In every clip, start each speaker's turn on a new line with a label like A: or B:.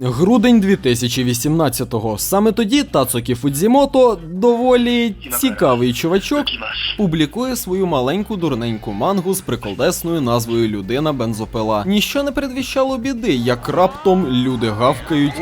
A: Грудень 2018-го. Саме тоді Тацукі Фудзімото, доволі цікавий чувачок, публікує свою маленьку дурненьку мангу з приколдесною назвою Людина бензопила. Ніщо не передвіщало біди, як раптом люди гавкають.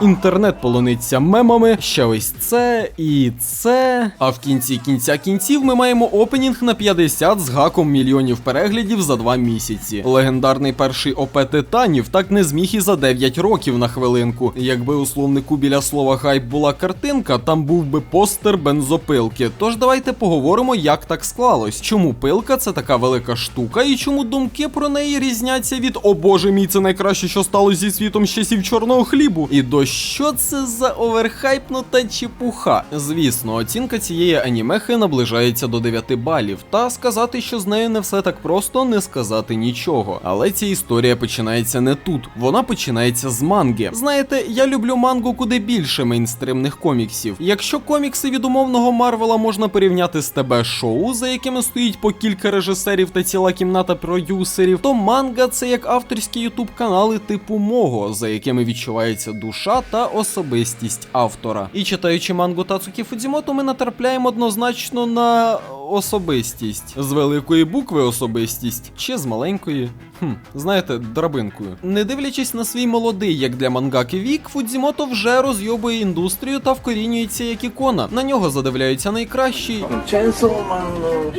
A: Інтернет полониться мемами, ще ось це і це. А в кінці кінця кінців ми маємо опенінг на 50 з гаком мільйонів переглядів за два місяці. Легендарний перший ОП Титанів так не зміг і за 9 років на хвилинку. Якби у словнику біля слова хайп була картинка, там був би постер бензопилки. Тож давайте поговоримо, як так склалось. Чому пилка це така велика штука, і чому думки про неї різняться від О боже мій, це найкраще, що сталося зі світом з часів чорного хлібу. І до що це за оверхайпнута чепуха? Звісно, оцінка цієї анімехи наближається до 9 балів, та сказати, що з нею не все так просто, не сказати нічого. Але ця історія починається не тут. Вона починається з манги. Знаєте, я люблю мангу куди більше мейнстримних коміксів. Якщо комікси від умовного Марвела можна порівняти з ТБ шоу, за якими стоїть по кілька режисерів та ціла кімната продюсерів, то манга це як авторські ютуб канали типу мого, за якими відчувається душа та особистість автора. І читаючи мангу Тацукі Фудзімото, ми натрапляємо однозначно на особистість з великої букви особистість чи з маленької. Хм, знаєте, драбинкою. Не дивлячись на свій молодий, як для мангаки вік, Фудзімото вже розйобує індустрію та вкорінюється як ікона. На нього задивляються найкращі.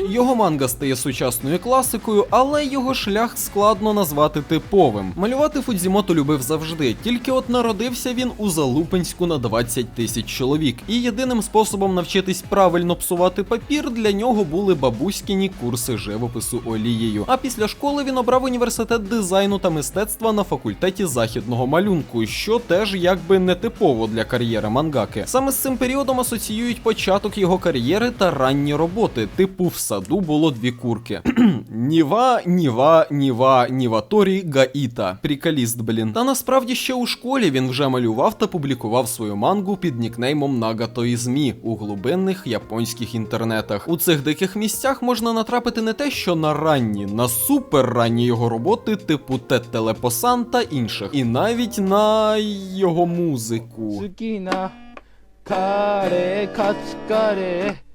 A: Його манга стає сучасною класикою, але його шлях складно назвати типовим. Малювати Фудзімото любив завжди, тільки от народився він у Залупинську на 20 тисяч чоловік. І єдиним способом навчитись правильно псувати папір для нього були бабуськіні курси живопису олією. А після школи він обрав університет дизайну та мистецтва на факультеті західного малюнку, що теж якби не типово для кар'єри мангаки. Саме з цим періодом асоціюють початок його кар'єри та ранні роботи, типу в саду було дві курки. Ніва, Ніва, Ніва, Ніваторі, Гаїта. Прикаліст, блін. Та насправді ще у школі він вже малював та публікував свою мангу під нікнеймом Нагато ізмі у глибинних японських інтернетах. У цих диких місцях можна натрапити не те, що на ранні, на супер ранні його роботи, типу Тет Телепосан та інших, і навіть на його музику.
B: 好きなカレーカツカレー好きな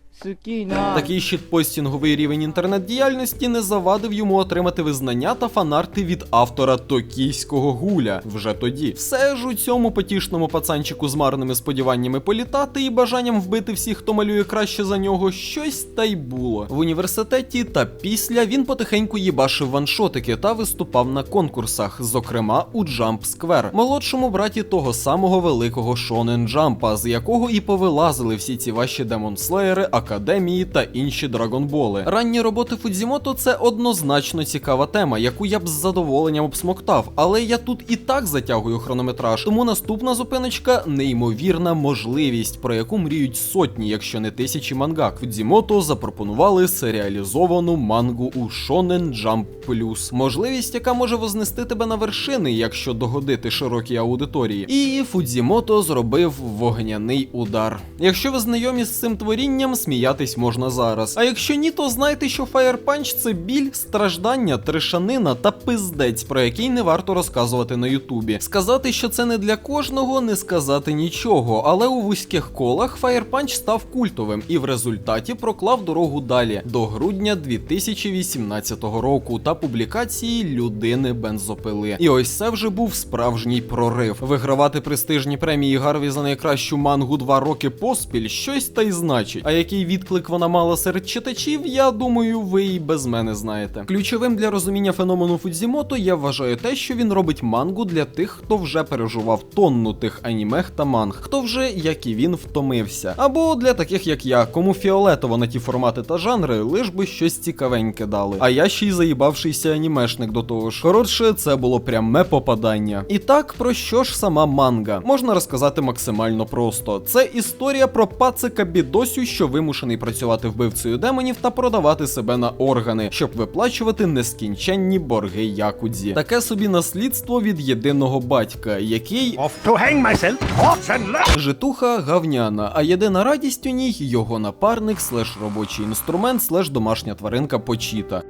A: Такий щитпостінговий рівень інтернет-діяльності не завадив йому отримати визнання та фанарти від автора токійського гуля вже тоді. Все ж у цьому потішному пацанчику з марними сподіваннями політати і бажанням вбити всіх, хто малює краще за нього, щось та й було. В університеті та після він потихеньку їбашив ваншотики та виступав на конкурсах, зокрема у Jump Square, молодшому браті того самого великого Шонен Джампа, з якого і повилазили всі ці ваші демонслеєри, академії та інші драгонболи. Ранні роботи Фудзімото це однозначно цікава тема, яку я б з задоволенням обсмоктав, але я тут і так затягую хронометраж. Тому наступна зупиночка неймовірна можливість, про яку мріють сотні, якщо не тисячі мангак. Фудзімото запропонували серіалізовану мангу у Shonen Jump Plus. Можливість, яка може вознести тебе на вершини, якщо догодити широкій аудиторії. І Фудзімото зробив вогняний удар. Якщо ви знайомі з цим творінням, сміятись можна зараз. А якщо ні, то знайте, що Fire Punch це біль, страждання, трешанина та пиздець, про який не варто розказувати на Ютубі. Сказати, що це не для кожного, не сказати нічого, але у вузьких колах Fire Punch став культовим і в результаті проклав дорогу далі до грудня 2018 року та публікації людини бензопили. І ось це вже був справжній прорив. Вигравати престижні премії Гарві за найкращу мангу два роки поспіль щось та й значить. А який відклик вона мала серед читачів, я думаю, ви і без мене знаєте. Ключовим для розуміння феномену Фудзімото я вважаю те, що він робить мангу для тих, хто вже переживав тонну тих анімех та манг, хто вже, як і він, втомився. Або для таких, як я, кому фіолетово на ті формати та жанри, лиш би щось цікавеньке дали. А я ще й заїбавшийся анімешник до того ж. Коротше, це було пряме попадання. І так, про що ж сама манга? Можна розказати максимально просто. Це історія про пацика бідосю, що вимушений працювати вбивцею демонів та продавати себе на органи, щоб виплачувати нескінченні борги якудзі. Таке собі наслідство від єдиного батька, який. Житуха гавняна, а єдина радість у ній його напарник, слеш робочий інструмент, слеш домашня тваринка почіта.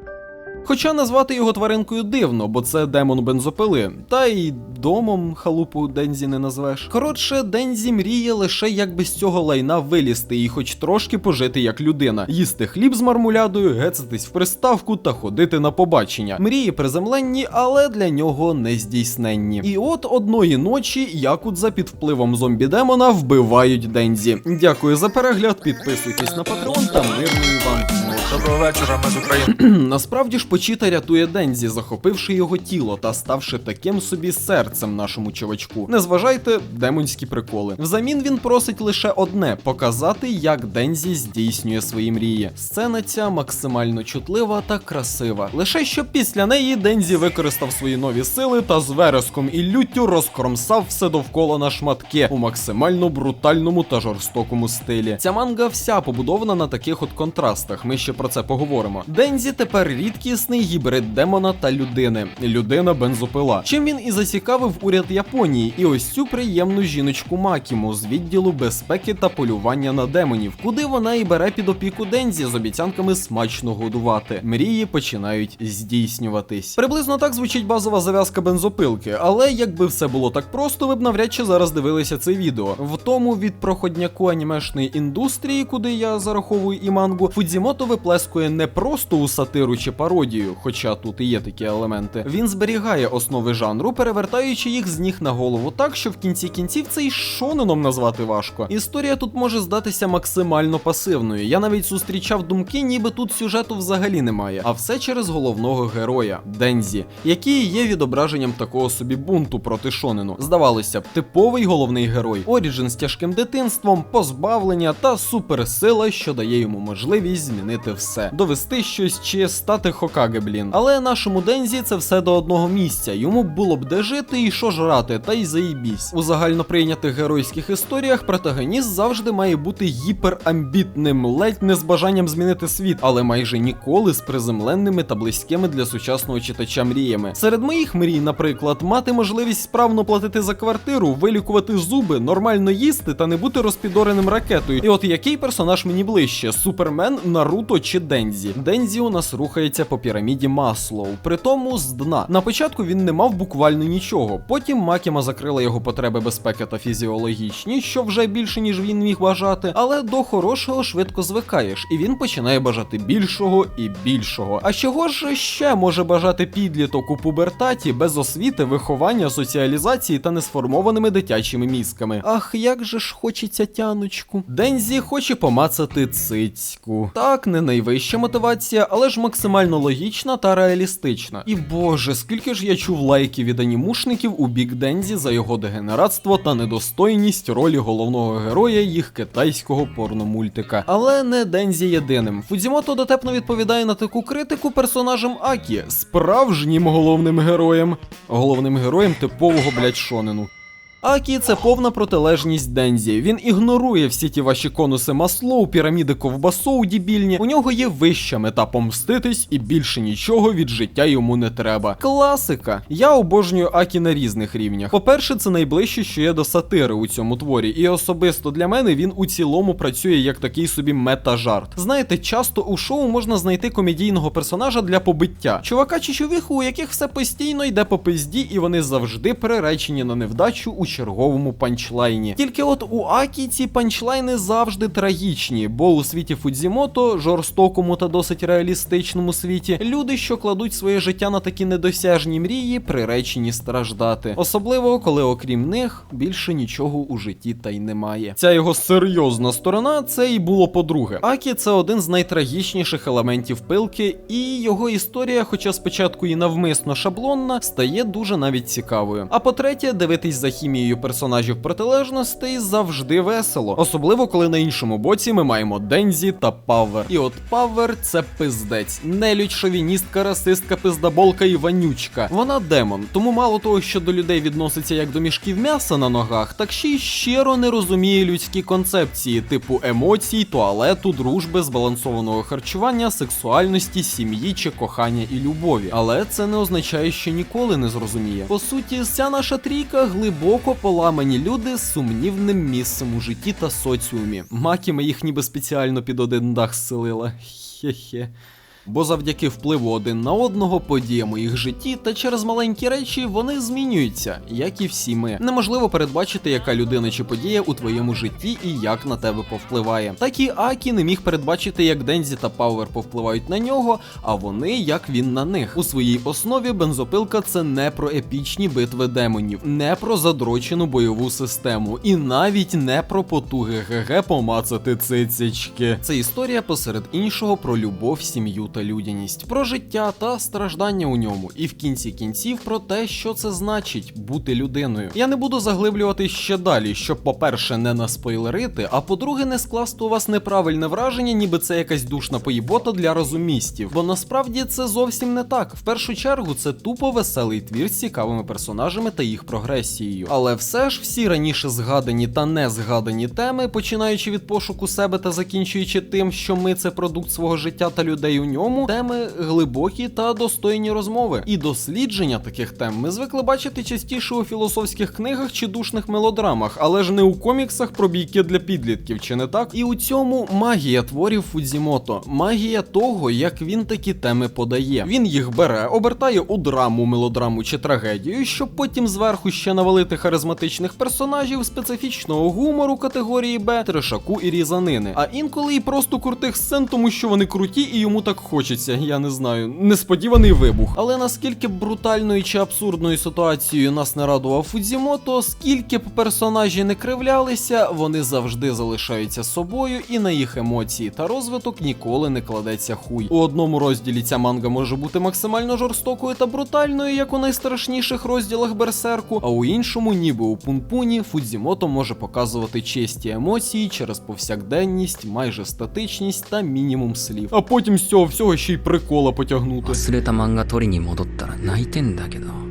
A: Хоча назвати його тваринкою дивно, бо це демон бензопили, та й домом халупу Дензі не назвеш. Коротше, Дензі мріє лише як би з цього лайна вилізти і хоч трошки пожити як людина, їсти хліб з мармулядою, гецатись в приставку та ходити на побачення. Мрії приземленні, але для нього не здійсненні. І от одної ночі якудза під впливом зомбі-демона вбивають Дензі. Дякую за перегляд, підписуйтесь на Патреон та мирної вам.
C: Доброго вечора, ми з України.
A: Насправді ж Почіта рятує Дензі, захопивши його тіло та ставши таким собі серцем нашому чувачку. Не зважайте демонські приколи. Взамін він просить лише одне показати, як Дензі здійснює свої мрії. Сцена ця максимально чутлива та красива. Лише щоб після неї Дензі використав свої нові сили та з вереском і люттю розкромсав все довкола на шматки у максимально брутальному та жорстокому стилі. Ця манга вся побудована на таких от контрастах. Ми ще про це поговоримо. Дензі тепер рідкісний гібрид демона та людини. Людина бензопила. Чим він і зацікавив уряд Японії, і ось цю приємну жіночку Макіму з відділу безпеки та полювання на демонів, куди вона і бере під опіку Дензі з обіцянками смачно годувати. Мрії починають здійснюватись. Приблизно так звучить базова зав'язка бензопилки, але якби все було так просто, ви б навряд чи зараз дивилися це відео. В тому від проходняку анімешної індустрії, куди я зараховую і мангу, Фудзімото виплескує не просто у сатиру чи пародію, хоча тут і є такі елементи. Він зберігає основи жанру, перевертаючи їх з ніг на голову так, що в кінці кінців це й шоненом назвати важко. Історія тут може здатися максимально пасивною. Я навіть зустрічав думки, ніби тут сюжету взагалі немає. А все через головного героя Дензі, який є відображенням такого собі бунту проти шонену. Здавалося б, типовий головний герой. Оріджин з тяжким дитинством, позбавлення та суперсила, що дає йому можливість змінити все, довести щось чи стати Хокаге, блін. Але нашому Дензі це все до одного місця. Йому було б де жити і що жрати, та й заїбісь. У загально прийнятих геройських історіях протагоніст завжди має бути гіперамбітним, ледь не з бажанням змінити світ, але майже ніколи з приземленними та близькими для сучасного читача мріями. Серед моїх мрій, наприклад, мати можливість справно платити за квартиру, вилікувати зуби, нормально їсти та не бути розпідореним ракетою. І от який персонаж мені ближче: Супермен, Наруто чи Дензі? Дензі у нас рухається по піраміді Маслоу, притому з дна. На початку він не мав буквально нічого. Потім Макіма закрила його потреби безпеки та фізіологічні, що вже більше ніж він міг бажати. Але до хорошого швидко звикаєш, і він починає бажати більшого і більшого. А чого ж ще може бажати підліток у пубертаті без освіти, виховання, соціалізації та несформованими дитячими мізками? Ах, як же ж хочеться тяночку. Дензі хоче помацати цицьку. Так, не найвища мотивація, але ж максимально логічна та реалістична. І боже, скільки ж я чув лайків від анімушників у бік Дензі за його дегенератство та недостойність ролі головного героя їх китайського порномультика. Але не Дензі єдиним. Фудзімото дотепно відповідає на таку критику персонажем Акі, справжнім головним героєм. Головним героєм типового блять шонену. Акі це повна протилежність Дензі. Він ігнорує всі ті ваші конуси маслоу, піраміди ковбасоу дібільні. У нього є вища мета помститись, і більше нічого від життя йому не треба. Класика. Я обожнюю Акі на різних рівнях. По-перше, це найближче, що є до сатири у цьому творі, і особисто для мене він у цілому працює як такий собі мета-жарт. Знаєте, часто у шоу можна знайти комедійного персонажа для побиття. Чувака чи чувіху, у яких все постійно йде по пизді, і вони завжди приречені на невдачу у черговому панчлайні. Тільки от у Акі ці панчлайни завжди трагічні, бо у світі Фудзімото, жорстокому та досить реалістичному світі, люди, що кладуть своє життя на такі недосяжні мрії, приречені страждати. Особливо, коли окрім них більше нічого у житті та й немає. Ця його серйозна сторона це і було по-друге. Акі це один з найтрагічніших елементів пилки, і його історія, хоча спочатку і навмисно шаблонна, стає дуже навіть цікавою. А по-третє, дивитись за хімією персонажів протилежностей завжди весело, особливо коли на іншому боці ми маємо Дензі та Павер. І от Павер це пиздець, нелюдь, шовіністка, расистка, пиздаболка і вонючка. Вона демон, тому мало того, що до людей відноситься як до мішків м'яса на ногах, так ще й щиро не розуміє людські концепції, типу емоцій, туалету, дружби, збалансованого харчування, сексуальності, сім'ї чи кохання і любові. Але це не означає, що ніколи не зрозуміє. По суті, вся наша трійка глибоко поламані люди з сумнівним місцем у житті та соціумі. Макіма їх ніби спеціально під один дах зселила. Хе-хе. Бо завдяки впливу один на одного, подіям у їх житті та через маленькі речі вони змінюються, як і всі ми. Неможливо передбачити, яка людина чи подія у твоєму житті і як на тебе повпливає. Так і Акі не міг передбачити, як Дензі та Пауер повпливають на нього, а вони як він на них. У своїй основі бензопилка це не про епічні битви демонів, не про задрочену бойову систему, і навіть не про потуги ГГ помацати цицячки. Це історія посеред іншого про любов, сім'ю та людяність, про життя та страждання у ньому, і в кінці кінців про те, що це значить бути людиною. Я не буду заглиблювати ще далі, щоб, по-перше, не наспойлерити, а по-друге, не скласти у вас неправильне враження, ніби це якась душна поїбота для розумістів. Бо насправді це зовсім не так. В першу чергу це тупо веселий твір з цікавими персонажами та їх прогресією. Але все ж всі раніше згадані та не згадані теми, починаючи від пошуку себе та закінчуючи тим, що ми це продукт свого життя та людей у ньому, теми глибокі та достойні розмови. І дослідження таких тем ми звикли бачити частіше у філософських книгах чи душних мелодрамах, але ж не у коміксах про бійки для підлітків, чи не так? І у цьому магія творів Фудзімото, магія того, як він такі теми подає. Він їх бере, обертає у драму, мелодраму чи трагедію, щоб потім зверху ще навалити харизматичних персонажів, специфічного гумору категорії Б, трешаку і різанини. А інколи і просто крутих сцен, тому що вони круті і йому так хочеться. Я не знаю, несподіваний вибух. Але наскільки брутальною чи абсурдною ситуацією нас не радував Фудзімото, скільки б персонажі не кривлялися, вони завжди залишаються собою, і на їх емоції та розвиток ніколи не кладеться хуй. У одному розділі ця манга може бути максимально жорстокою та брутальною, як у найстрашніших розділах Берсерку, а у іншому, ніби у Пунпуні, Фудзімото може показувати честі емоції через повсякденність, майже статичність та мінімум слів. А потім з цього всього цього ще й прикола потягнути.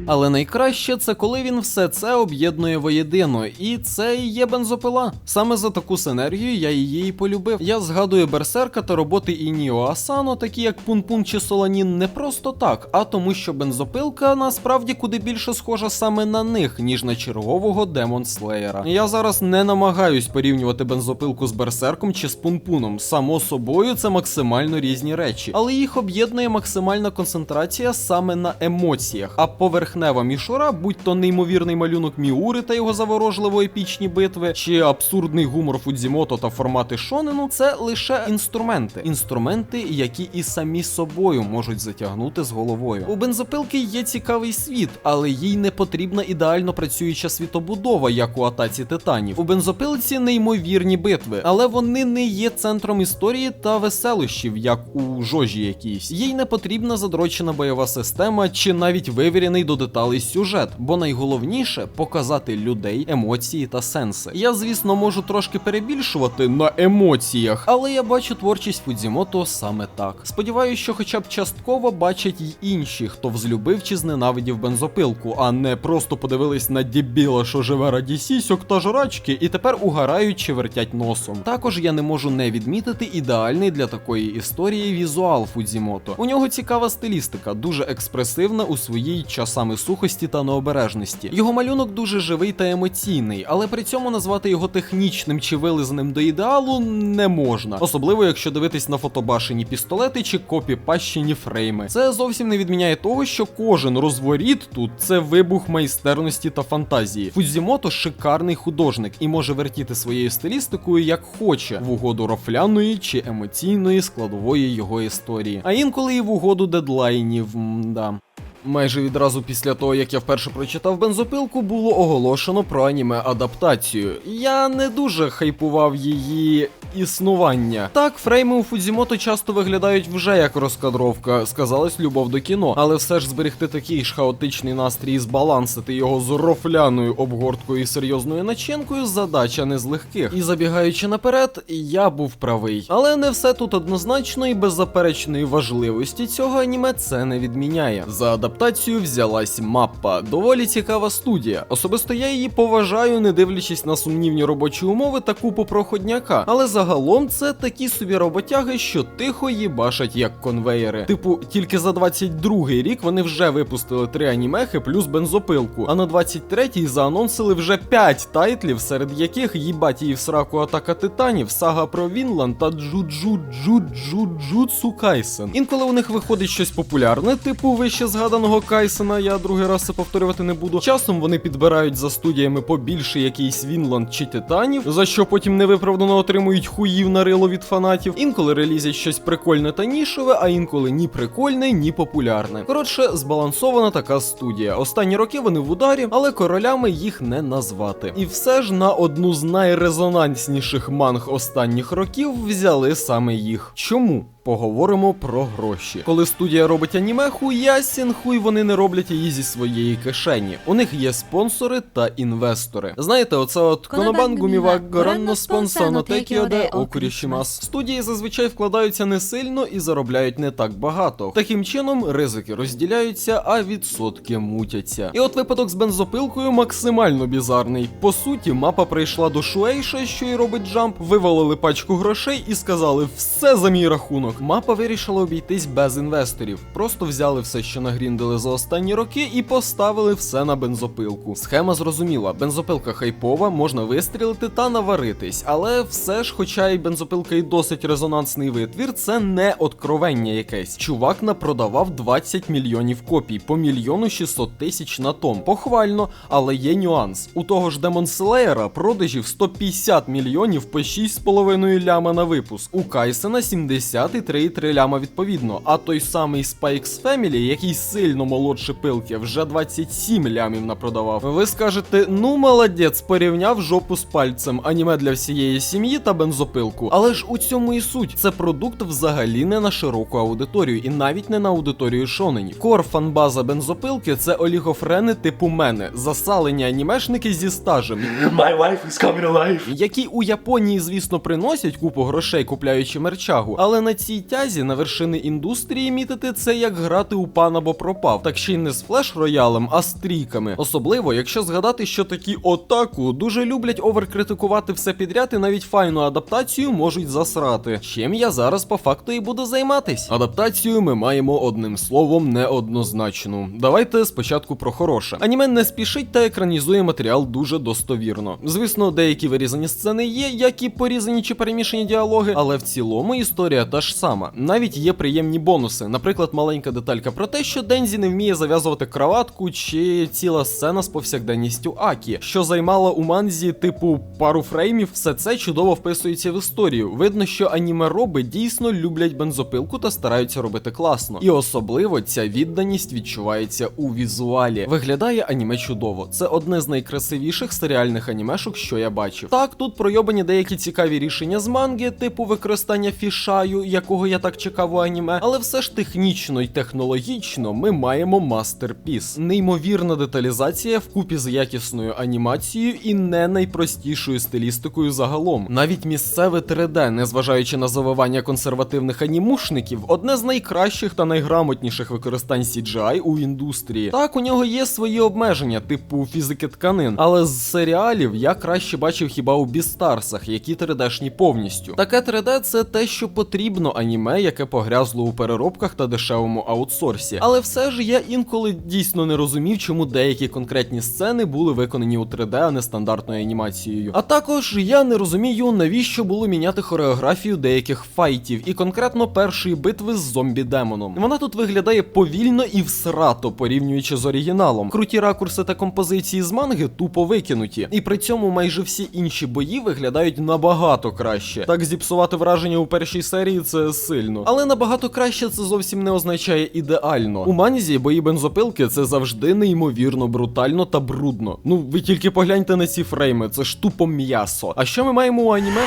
A: Але найкраще це коли він все це об'єднує воєдино, і це і є бензопила. Саме за таку синергію я її і полюбив. Я згадую берсерка та роботи Ініо Асано, такі як Пунпун чи Соланін, не просто так, а тому, що бензопилка насправді куди більше схожа саме на них, ніж на чергового Демон Слеєра. Я зараз не намагаюсь порівнювати бензопилку з берсерком чи з пунпуном. Само собою, це максимально різні речі але їх об'єднує максимальна концентрація саме на емоціях. А поверхнева мішура, будь то неймовірний малюнок Міури та його заворожливо епічні битви, чи абсурдний гумор Фудзімото та формати шонену, це лише інструменти. Інструменти, які і самі собою можуть затягнути з головою. У бензопилки є цікавий світ, але їй не потрібна ідеально працююча світобудова, як у атаці титанів. У бензопилці неймовірні битви, але вони не є центром історії та веселощів, як у жожі якійсь. Їй не потрібна задрочена бойова система чи навіть вивірений до деталей сюжет, бо найголовніше показати людей, емоції та сенси. Я, звісно, можу трошки перебільшувати на емоціях, але я бачу творчість Фудзімото саме так. Сподіваюся, що хоча б частково бачать й інші, хто взлюбив чи зненавидів бензопилку, а не просто подивились на дібіла, що живе раді сісьок та жрачки, і тепер угарають чи вертять носом. Також я не можу не відмітити ідеальний для такої історії візуал Фудзімото. У нього цікава стилістика, дуже експресивна у своїй часами сухості та необережності. Його малюнок дуже живий та емоційний, але при цьому назвати його технічним чи вилизаним до ідеалу не можна, особливо якщо дивитись на фотобашені пістолети чи копіпащені фрейми. Це зовсім не відміняє того, що кожен розворіт тут це вибух майстерності та фантазії. Фудзімото шикарний художник і може вертіти своєю стилістикою як хоче в угоду рофляної чи емоційної складової його історії, а інколи і в угоду дедлайнів. М-да. Майже відразу після того, як я вперше прочитав бензопилку, було оголошено про аніме адаптацію. Я не дуже хайпував її існування. Так, фрейми у Фудзімото часто виглядають вже як розкадровка, сказалась любов до кіно, але все ж зберегти такий ж хаотичний настрій і збалансити його з рофляною обгорткою і серйозною начинкою задача не з легких. І забігаючи наперед, я був правий. Але не все тут однозначно і беззаперечної важливості цього аніме це не відміняє. За адаптацію взялась мапа. Доволі цікава студія. Особисто я її поважаю, не дивлячись на сумнівні робочі умови та купу проходняка. Але загалом це такі собі роботяги, що тихо їбашать як конвейери. Типу, тільки за 22-й рік вони вже випустили три анімехи плюс бензопилку. А на 23-й заанонсили вже 5 тайтлів, серед яких їбать її в сраку атака титанів, сага про Вінланд та Джуджу Джуджу Джуцу Кайсен. Інколи у них виходить щось популярне, типу вище згаданого Кайсена, я другий раз це повторювати не буду. Часом вони підбирають за студіями побільше якийсь Вінланд чи Титанів, за що потім невиправдано отримують хуїв на рило від фанатів. Інколи релізять щось прикольне та нішеве, а інколи ні прикольне, ні популярне. Коротше, збалансована така студія. Останні роки вони в ударі, але королями їх не назвати. І все ж на одну з найрезонансніших манг останніх років взяли саме їх. Чому? Поговоримо про гроші. Коли студія робить аніме, хуй ясін, хуй вони не роблять її зі своєї кишені. У них є спонсори та інвестори. Знаєте, оце от Конобан Гуміва Горанно спонсано Текіоде Окурішімас. Студії зазвичай вкладаються не сильно і заробляють не так багато. Таким чином, ризики розділяються, а відсотки мутяться. І от випадок з бензопилкою максимально бізарний. По суті, мапа прийшла до Шуейша, що й робить джамп, вивалили пачку грошей і сказали все за мій рахунок. Мапа вирішила обійтись без інвесторів. Просто взяли все, що нагріндили за останні роки, і поставили все на бензопилку. Схема зрозуміла: бензопилка хайпова, можна вистрілити та наваритись. Але все ж, хоча й бензопилка і досить резонансний витвір, це не откровення якесь. Чувак напродавав 20 мільйонів копій по мільйону 600 тисяч на том. Похвально, але є нюанс. У того ж Slayer продажів 150 мільйонів по 6,5 ляма на випуск. У Кайсена 70 і 3,3 ляма відповідно. А той самий Spikes Family, який сильно молодше пилки, вже 27 лямів напродавав. Ви скажете, ну молодець, порівняв жопу з пальцем, аніме для всієї сім'ї та бензопилку. Але ж у цьому і суть. Це продукт взагалі не на широку аудиторію, і навіть не на аудиторію шоненів. Кор фанбаза бензопилки це олігофрени типу мене, засалені анімешники зі стажем.
D: My wife is coming alive.
A: Які у Японії, звісно, приносять купу грошей, купляючи мерчагу, але на цій тязі на вершини індустрії мітити це як грати у пан або пропав, так ще й не з флеш роялем, а з трійками. Особливо, якщо згадати, що такі отаку дуже люблять оверкритикувати все підряд і навіть файну адаптацію можуть засрати. Чим я зараз по факту і буду займатись. Адаптацію ми маємо одним словом неоднозначну. Давайте спочатку про хороше. Аніме не спішить та екранізує матеріал дуже достовірно. Звісно, деякі вирізані сцени є, як і порізані чи перемішані діалоги, але в цілому історія та ж сама. Навіть є приємні бонуси. Наприклад, маленька деталька про те, що Дензі не вміє зав'язувати краватку, чи ціла сцена з повсякденністю Акі, що займала у манзі типу пару фреймів. Все це чудово вписується в історію. Видно, що анімероби дійсно люблять бензопилку та стараються робити класно. І особливо ця відданість відчувається у візуалі. Виглядає аніме чудово. Це одне з найкрасивіших серіальних анімешок, що я бачив. Так, тут пройобані деякі цікаві рішення з манги, типу використання фішаю, якого я так чекав у аніме, але все ж технічно і технологічно ми маємо мастерпіс. Неймовірна деталізація вкупі з якісною анімацією і не найпростішою стилістикою загалом. Навіть місцеве 3D, незважаючи на завивання консервативних анімушників, одне з найкращих та найграмотніших використань CGI у індустрії. Так, у нього є свої обмеження, типу фізики тканин, але з серіалів я краще бачив хіба у Бістарсах, які 3D-шні повністю. Таке 3D це те, що потрібно аніме, яке погрязло у переробках та дешевому аутсорсі. Але все ж я інколи дійсно не розумів, чому деякі конкретні сцени були виконані у 3D, а не стандартною анімацією. А також я не розумію, навіщо було міняти хореографію деяких файтів, і конкретно першої битви з зомбі-демоном. Вона тут виглядає повільно і всрато, порівнюючи з оригіналом. Круті ракурси та композиції з манги тупо викинуті, і при цьому майже всі інші бої виглядають набагато краще. Так зіпсувати враження у першій серії це сильно. Але набагато краще це зовсім не означає ідеально. У манзі бої бензопилки це завжди неймовірно брутально та брудно. Ну ви тільки погляньте на ці фрейми, це ж тупо м'ясо. А що ми маємо у аніме?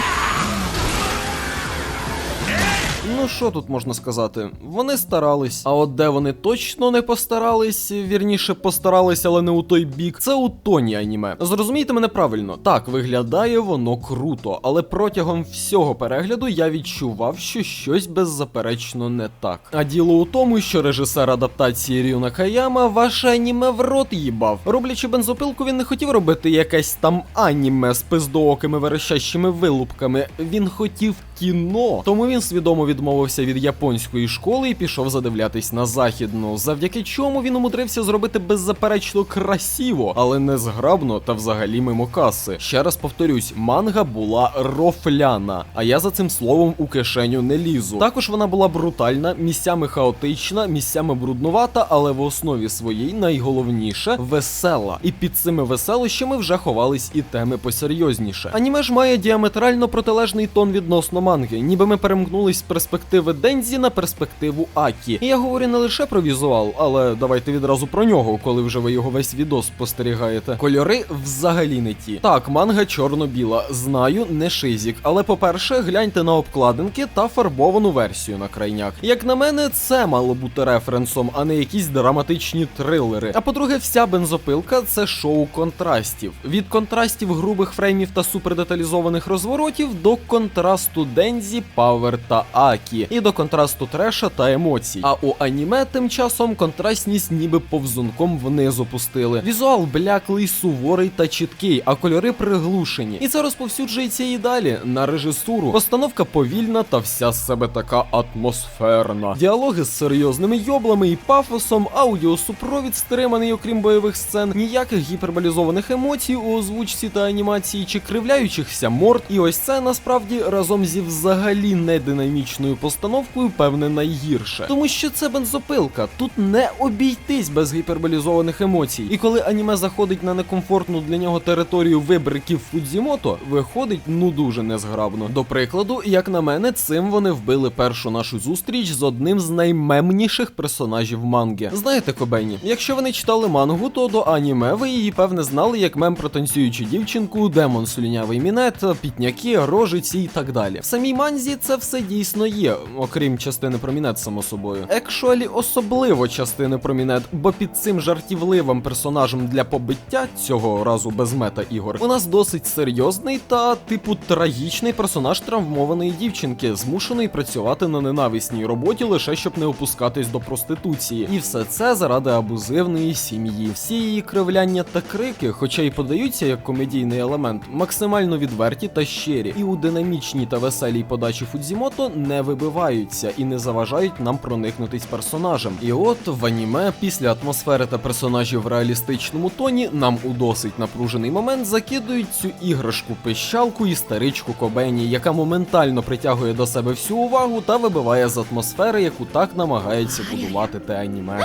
A: Ну що тут можна сказати? Вони старались. А от де вони точно не постарались, вірніше постарались, але не у той бік. Це у тоні аніме. Зрозумійте мене правильно. Так, виглядає воно круто, але протягом всього перегляду я відчував, що щось беззаперечно не так. А діло у тому, що режисер адаптації Рюна Каяма ваше аніме в рот їбав. Роблячи бензопилку, він не хотів робити якесь там аніме з пиздоокими верещащими вилупками. Він хотів кіно. Тому він свідомо відмовився від японської школи і пішов задивлятись на західну, завдяки чому він умудрився зробити беззаперечно красиво, але не зграбно та взагалі мимо каси. Ще раз повторюсь, манга була рофляна, а я за цим словом у кишеню не лізу. Також вона була брутальна, місцями хаотична, місцями бруднувата, але в основі своїй найголовніше весела. І під цими веселощами вже ховались і теми посерйозніше. Аніме ж має діаметрально протилежний тон відносно манги, ніби ми перемкнулись з перспективи Дензі на перспективу Акі. І я говорю не лише про візуал, але давайте відразу про нього, коли вже ви його весь відос спостерігаєте. Кольори взагалі не ті. Так, манга чорно-біла. Знаю, не шизік. Але по-перше, гляньте на обкладинки та фарбовану версію на крайняк. Як на мене, це мало бути референсом, а не якісь драматичні трилери. А по-друге, вся бензопилка це шоу контрастів. Від контрастів грубих фреймів та супердеталізованих розворотів до контрасту Дензі, Павер та Акі, і до контрасту треша та емоцій. А у аніме тим часом контрастність ніби повзунком вниз опустили. Візуал бляклий, суворий та чіткий, а кольори приглушені. І це розповсюджується і далі на режисуру. Постановка повільна та вся з себе така атмосферна. Діалоги з серйозними йоблами і пафосом, аудіосупровід стриманий, окрім бойових сцен, ніяких гіперболізованих емоцій у озвучці та анімації чи кривляючихся морд. І ось це насправді разом зі взагалі нединамічною постановкою, певне, найгірше. Тому що це бензопилка. Тут не обійтись без гіперболізованих емоцій. І коли аніме заходить на некомфортну для нього територію вибриків Фудзімото, виходить ну дуже незграбно. До прикладу, як на мене, цим вони вбили першу нашу зустріч з одним з наймемніших персонажів манги. Знаєте, Кобені, якщо ви не читали мангу, то до аніме ви її певне знали як мем про танцюючу дівчинку, демон слюнявий мінет, пітняки, рожиці і так далі. Самій манзі це все дійсно є, окрім частини про мінет, само собою. Екшуалі особливо частини про мінет, бо під цим жартівливим персонажем для побиття цього разу без мета ігор у нас досить серйозний та типу трагічний персонаж травмованої дівчинки, змушений працювати на ненависній роботі лише щоб не опускатись до проституції. І все це заради абузивної сім'ї. Всі її кривляння та крики, хоча й подаються як комедійний елемент, максимально відверті та щирі, і у динамічній та веселій подачі Фудзімото не вибиваються і не заважають нам проникнутись персонажем. І от в аніме після атмосфери та персонажів в реалістичному тоні нам у досить напружений момент закидують цю іграшку пищалку і старичку Кобені, яка моментально притягує до себе всю увагу та вибиває з атмосфери, яку так намагається будувати те аніме.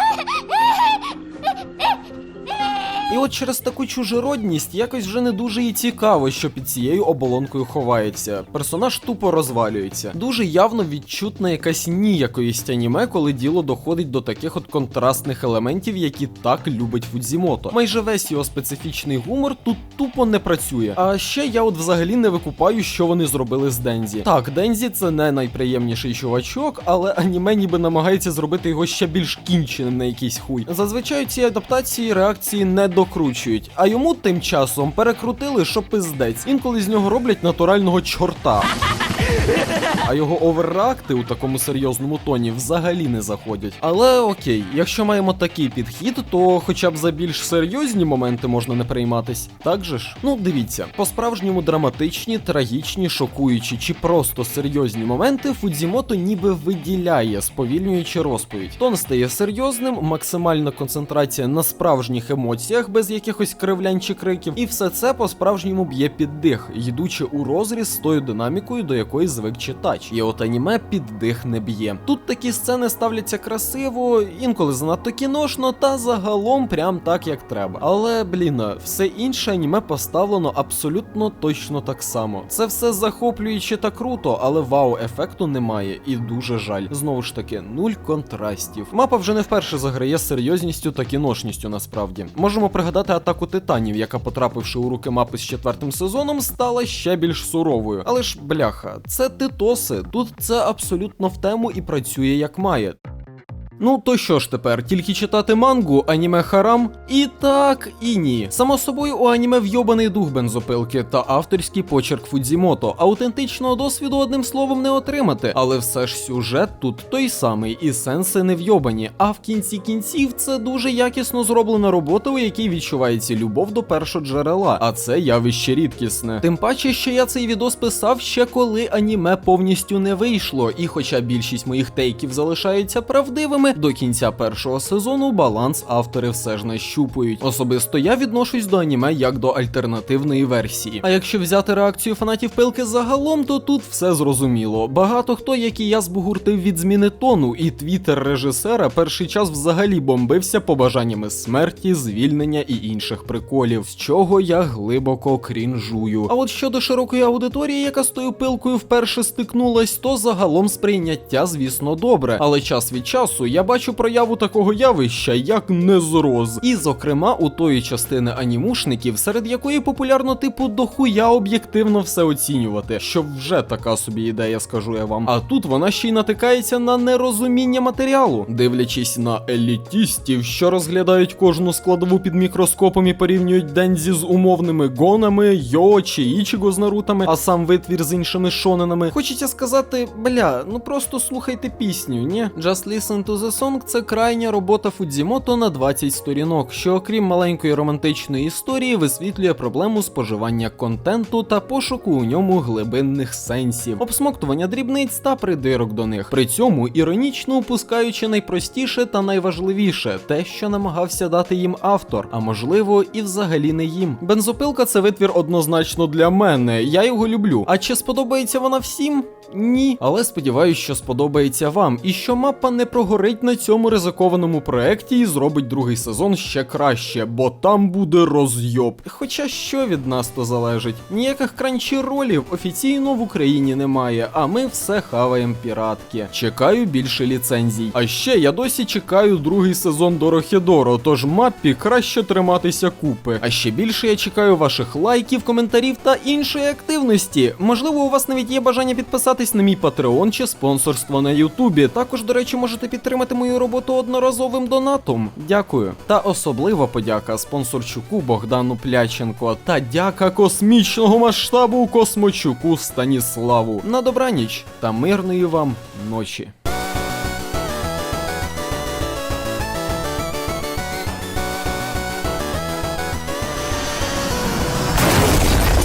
A: І от через таку чужеродність якось вже не дуже і цікаво, що під цією оболонкою ховається. Персонаж тупо розвалюється. Дуже явно відчутна якась ніякоїсть аніме, коли діло доходить до таких от контрастних елементів, які так любить Фудзімото. Майже весь його специфічний гумор тут тупо не працює. А ще я от взагалі не викупаю, що вони зробили з Дензі. Так, Дензі це не найприємніший чувачок, але аніме ніби намагається зробити його ще більш кінченим на якийсь хуй. Зазвичай ці адаптації реакції не докручують, а йому тим часом перекрутили, що пиздець. Інколи з нього роблять натурального чорта. А його оверреакти у такому серйозному тоні взагалі не заходять. Але окей, якщо маємо такий підхід, то хоча б за більш серйозні моменти можна не прийматись. Так же ж? Ну дивіться, по-справжньому драматичні, трагічні, шокуючі чи просто серйозні моменти Фудзімото ніби виділяє, сповільнюючи розповідь. Тон стає серйозним, максимальна концентрація на справжніх емоціях без якихось кривлянь чи криків, і все це по-справжньому б'є під дих, йдучи у розріз з тою динамікою, до якої звик читач. І от аніме під дих не б'є. Тут такі сцени ставляться красиво, інколи занадто кіношно, та загалом прям так, як треба. Але блін, все інше аніме поставлено абсолютно точно так само. Це все захоплююче та круто, але вау-ефекту немає, і дуже жаль. Знову ж таки, нуль контрастів. Мапа вже не вперше заграє серйозністю та кіношністю насправді. Можемо пригадати атаку титанів, яка, потрапивши у руки мапи з четвертим сезоном, стала ще більш суровою. Але ж бляха, це Титос. Тут це абсолютно в тему і працює як має. Ну то що ж тепер, тільки читати мангу, аніме харам? І так, і ні. Само собою, у аніме вйобаний дух бензопилки та авторський почерк Фудзімото. Аутентичного досвіду одним словом не отримати, але все ж сюжет тут той самий, і сенси не вйобані. А в кінці кінців це дуже якісно зроблена робота, у якій відчувається любов до першоджерела, а це явище рідкісне. Тим паче, що я цей відос писав ще коли аніме повністю не вийшло, і хоча більшість моїх тейків залишаються правдивими, до кінця першого сезону баланс автори все ж нащупують. Особисто я відношусь до аніме як до альтернативної версії. А якщо взяти реакцію фанатів пилки загалом, то тут все зрозуміло. Багато хто, як і я, збугуртив від зміни тону, і твіттер режисера перший час взагалі бомбився побажаннями смерті, звільнення і інших приколів, з чого я глибоко крінжую. А от щодо широкої аудиторії, яка з тою пилкою вперше стикнулась, то загалом сприйняття, звісно, добре. Але час від часу я бачу прояву такого явища, як незроз. І, зокрема, у тої частини анімушників, серед якої популярно типу дохуя об'єктивно все оцінювати, що вже така собі ідея, скажу я вам. А тут вона ще й натикається на нерозуміння матеріалу, дивлячись на елітістів, що розглядають кожну складову під мікроскопом і порівнюють дензі з умовними гонами, йо чи ічіго з нарутами, а сам витвір з іншими шоненами. Хочеться сказати, бля, ну просто слухайте пісню, ні? Just Listen to the Song це крайня робота Фудзімото на 20 сторінок, що окрім маленької романтичної історії висвітлює проблему споживання контенту та пошуку у ньому глибинних сенсів, обсмоктування дрібниць та придирок до них. При цьому іронічно упускаючи найпростіше та найважливіше те, що намагався дати їм автор, а можливо і взагалі не їм. Бензопилка це витвір однозначно для мене. Я його люблю. А чи сподобається вона всім? Ні, але сподіваюся, що сподобається вам, і що мапа не прогорить на цьому ризикованому проекті і зробить другий сезон ще краще, бо там буде розйоб. Хоча що від нас то залежить? Ніяких кранчі-ролів офіційно в Україні немає, а ми все хаваємо піратки. Чекаю більше ліцензій. А ще я досі чекаю другий сезон Дорохідоро, тож мапі краще триматися купи. А ще більше я чекаю ваших лайків, коментарів та іншої активності. Можливо, у вас навіть є бажання підписатись на мій Patreon чи спонсорство на Ютубі. Також, до речі, можете підтримати мою роботу одноразовим донатом. Дякую. Та особлива подяка спонсорчуку Богдану Пляченко та дяка космічного масштабу Космочуку Станіславу. На добраніч та мирної вам ночі.